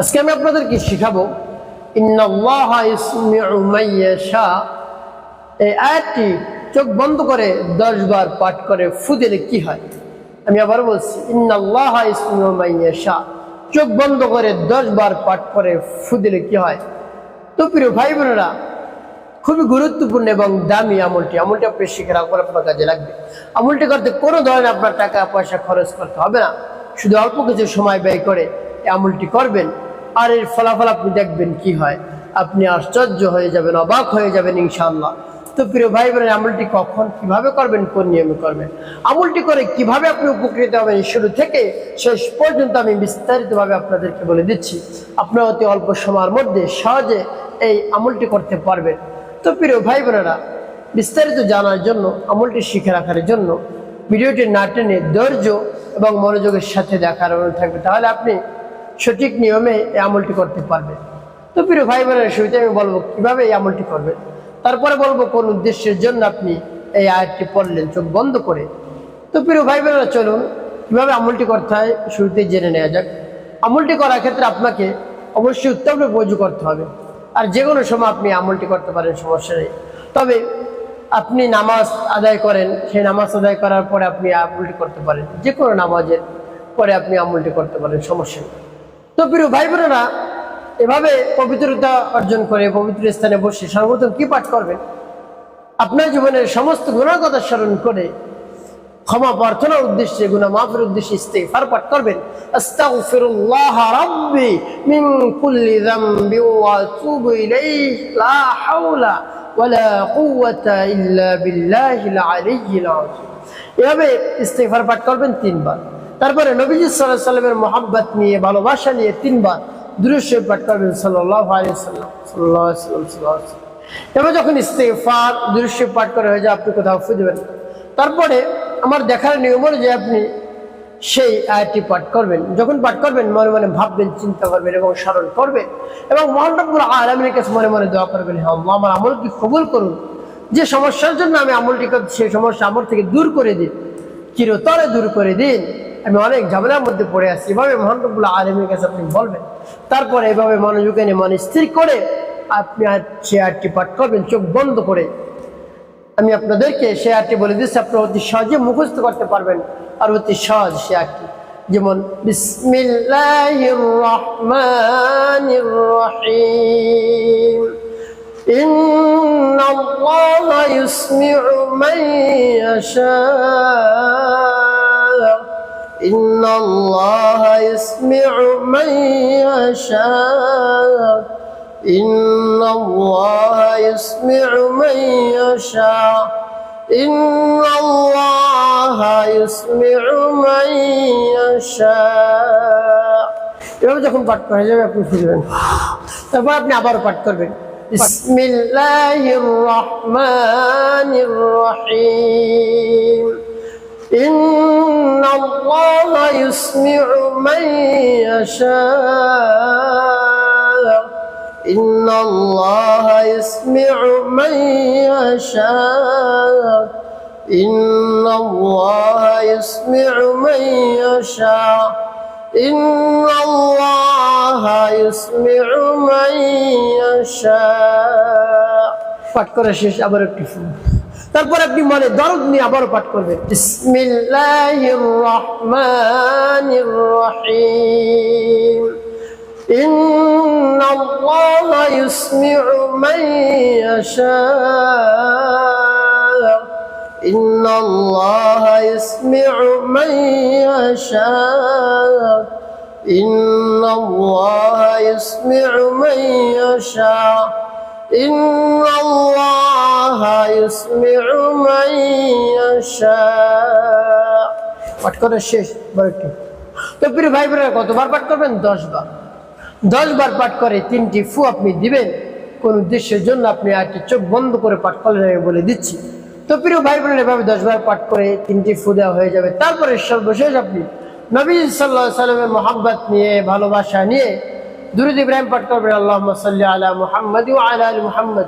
আজকে আমি আপনাদের আপনাদেরকে শিখাবো আয়াতটি চোখ বন্ধ করে দশ বার পাঠ করে ফু দিলে কি হয়? আমি আবার বলছি, ইন্নাল্লাহা ইসমিউ মাইয়াশা চোখ বন্ধ করে দশ বার পাঠ করে ফু দিলে কি হয়? তো প্রিয় ভাই বোনেরা, খুবই গুরুত্বপূর্ণ এবং দামি আমলটি। আমলটি আপনি শিখে রাখবেন আপনার কাজে লাগবে। আমলটি করতে কোনো ধরনের আপনার টাকা পয়সা খরচ করতে হবে না। শুধু অল্প কিছু সময় ব্যয় করে আমলটি করবেন। আর এর ফলাফল আপনি দেখবেন কি হয়? আপনি আশ্চর্য হয়ে যাবেন, অবাক হয়ে যাবেন ইনশাআল্লাহ। তো প্রিয় ভাই বোনের আমলটি কখন, কীভাবে করবেন, কোন নিয়মে করবেন? আমলটি করে কীভাবে আপনি উপকৃত হবেন শুরু থেকে শেষ পর্যন্ত আমি বিস্তারিতভাবে আপনাদেরকে বলে দিচ্ছি। আপনারা অতি অল্প সময়ের মধ্যে সহজে এই আমলটি করতে পারবেন। তো প্রিয় ভাই বোনেরা বিস্তারিত জানার জন্য, আমলটি শিখে রাখার জন্য ভিডিওটি না টেনে ধৈর্য এবং মনোযোগের সাথে দেখার অনুরোধ থাকবে। তাহলে আপনি সঠিক নিয়মে এই আমলটি করতে পারবেন তো প্রিয় ভাই বোনের শুরুতে আমি বলব, কীভাবে এই আমলটি করবেন? তারপরে বলব কোন উদ্দেশ্যের জন্য আপনি এই আয়াতটি পড়লেন, চোখ বন্ধ করে। তো প্রিয় ভাই বোনেরা চলুন, কীভাবে আমলটি করতে হয় শুরুতেই জেনে নেওয়া যাক। আমলটি করার ক্ষেত্রে আপনাকে অবশ্যই উত্তমরূপে বজু করতে হবে। আর যে কোনো সময় আপনি আমলটি করতে পারেন, সমস্যা নেই। তবে আপনি নামাজ আদায় করেন, সেই নামাজ আদায় করার পরে আপনি আমলটি করতে পারেন। যে কোনো নামাজের পরে আপনি আমলটি করতে পারেন, সমস্যা নেই। তো প্রিয় ভাই বোনেরা এভাবে পবিত্রতা অর্জন করে পবিত্র স্থানে বসে সর্বপ্রথম কি পাঠ করবেন? আপনার জীবনের সমস্ত গুণার কথা স্মরণ করে ক্ষমা প্রার্থনার উদ্দেশ্যে গুণা মাফের উদ্দেশ্যে ইস্তেগফার পাঠ করবেন। এভাবে ইস্তেগফার পাঠ করবেন তিনবার। তারপরে নবীজি আলাইহি সাল্লামের মোহাব্বত নিয়ে, ভালোবাসা নিয়ে তিনবার দুরূদ পাঠ করবেন এবার যখন ইস্তেগফার, দুরূদ পাঠ করা হয়ে যায়, আপনি কোথাও খুঁজবেন তারপরে আমার দেখার নিয়ম অনুযায়ী আপনি সেই আয়াতটি পাঠ করবেন। যখন পাঠ করবেন, মনে মনে ভাববেন, চিন্তা করবেন এবং স্মরণ করবেন এবং মহানবুল আলমের কাছে মনে মনে দোয়া করবেন হ্যাঁ আমার আমলকে কবুল করুন। যে সমস্যার জন্য আমি আমলটি করছি সেই সমস্যা আমল থেকে দূর করে দিন। চিরতরে দূর করে দিন। আমি অনেক ঝামেলার মধ্যে পড়ে আছি। এভাবে মহানবুল আলমের কাছে আপনি বলবেন। তারপরে এভাবে মনোযোগ এনে মন স্থির করে আপনি আর চেয়ারটি পাঠ করবেন, চোখ বন্ধ করে। আমি আপনাদেরকে শেয়ারটি বলে দিচ্ছি আপনি অতি সহজে মুখস্থ করতে পারবেন আর অতি সহজ শেয়ারটি। যেমন, বিসমিল্লাহির إن الله يسمع من يشاء إن الله يسمع من يشاء إن الله يسمع من يشاء এভাবে যখন পাঠ করা যাবে আপনি খুঁজবেন তারপর আপনি আবার পাঠ করবেন বিসমিল্লাহির রহমানির রহিম إن الله يسمع من يشاء إن الله يسمع من يشاء إن الله يسمع من يشاء إن الله يسمع من يشاء فكر الشيش أبرك فيه তারপর আপনি মনে দরদ নিয়ে আবারও পাঠ করবেন বিসমিল্লাহির রহমানির রহিম إن الله يسمع من يشاء إن الله يسمع من يشاء إن الله يسمع من يشاء إن الله يسمع من يشاء পাঠ করা শেষ বারোটি তো প্রিয় ভাই বোনেরা কতবার পাঠ করবেন দশ বার দশ বার পাঠ করে তিনটি ফু আপনি দিবেন কোন উদ্দেশ্যের জন্য আপনি আটটি চোখ বন্ধ করে পাঠ করলেন আমি বলে দিচ্ছি তো প্রিয় ভাই বোনের এভাবে দশ বার পাঠ করে তিনটি ফু দেওয়া হয়ে যাবে তারপরে সর্বশেষ আপনি নবী সাল্লাহ সাল্লামের মোহাব্বত নিয়ে ভালোবাসা নিয়ে দুরুদ ইব্রাহিম পাঠ করবেন আল্লাহ সাল্লি আলা মুহাম্মদ ও আলা আলী মুহাম্মদ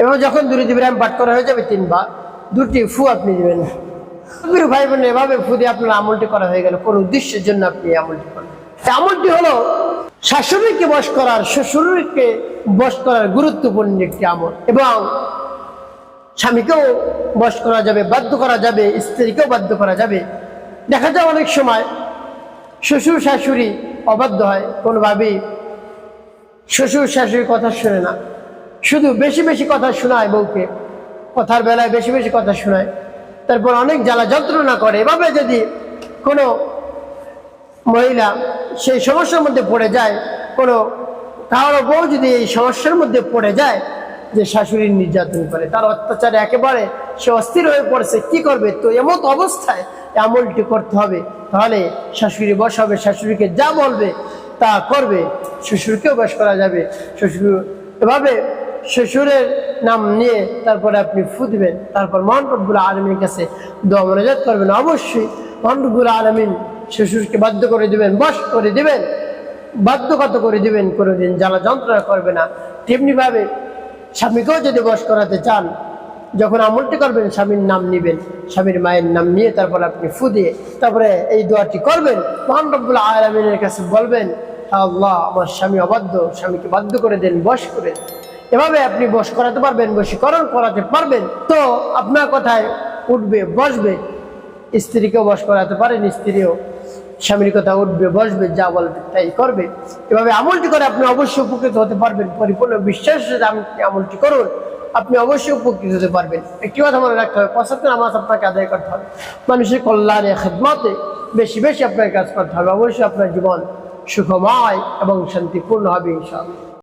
এবার যখন দুরুদ ইব্রাহিম পাঠ করা হয়ে যাবে তিনবার, দুটি ফু আপনি দেবেন। ভাই বোন এভাবে ফু দিয়ে আপনার আমলটি করা হয়ে গেল। কোন উদ্দেশ্যের জন্য আপনি আমলটি করেন? আমলটি হলো, শাশুড়িকে বশ করার, শ্বশুরকে বশ করার গুরুত্বপূর্ণ একটি আমল এবং স্বামীকেও বশ করা যাবে, বাধ্য করা যাবে, স্ত্রীকেও বাধ্য করা যাবে। দেখা যায় অনেক সময় শ্বশুর শাশুড়ি অবাধ্য হয়, কোনোভাবেই শ্বশুর শাশুড়ির কথা শোনে না। শুধু বেশি বেশি কথা শোনায় বউকে। কথার বেলায় বেশি বেশি কথা শোনায়। তারপর অনেক জ্বালা যন্ত্রণা করে। এভাবে যদি কোনো মহিলা সেই সমস্যার মধ্যে পড়ে যায়, কোনো কারও বউ যদি এই সমস্যার মধ্যে পড়ে যায় যে শাশুড়ির নির্যাতন করে, তার অত্যাচারে একেবারে সে অস্থির হয়ে পড়ছে, কি করবে? তো এমন অবস্থায় আমলটি করতে হবে। তাহলে শাশুড়ি বস হবে, শাশুড়িকে যা বলবে তা করবে। শ্বশুরকেও বস করা যাবে। শ্বশুর এভাবে শ্বশুরের নাম নিয়ে তারপরে আপনি ফু দিবেন। তারপর মহানরবুল আলমীর কাছে দোয়া মনোজাত করবেন। অবশ্যই মহানরবুল আলমিন শ্বশুরকে বাধ্য করে দিবেন বস করে দিবেন, বাধ্যগত করে দিবেন, কোনোদিন জ্বালা যন্ত্রণা করবে না। তেমনিভাবে স্বামীকেও যদি বস করাতে চান, যখন আমলটি করবেন, স্বামীর নাম নিবেন, স্বামীর মায়ের নাম নিয়ে তারপর আপনি ফু দিয়ে তারপরে এই দোয়াটি করবেন, মহান আলমিনের কাছে বলবেন আল্লাহ, আমার স্বামী অবাধ্য, স্বামীকে বাধ্য করে দেন বস করে। এভাবে আপনি বস করাতে পারবেন, বশীকরণ করাতে পারবেন, তো আপনার কথায় উঠবে, বসবে। স্ত্রীকেও বস করাতে পারেন, স্ত্রীও স্বামীর কথা উঠবে, বসবে, যা বলবে তাই করবে। এভাবে আমলটি করে আপনি অবশ্যই উপকৃত হতে পারবেন, পরিপূর্ণ বিশ্বাস আমলটি করুন, আপনি অবশ্যই উপকৃত হতে পারবেন। একটি কথা মনে রাখতে হবে, পঁচাত্তর নামাজ আপনাকে আদায় করতে হবে। মানুষের কল্যাণে, খেদমতে বেশি বেশি আপনাকে কাজ করতে হবে। অবশ্যই আপনার জীবন সুখময় এবং শান্তিপূর্ণ হবে, ইনশাআল্লাহ।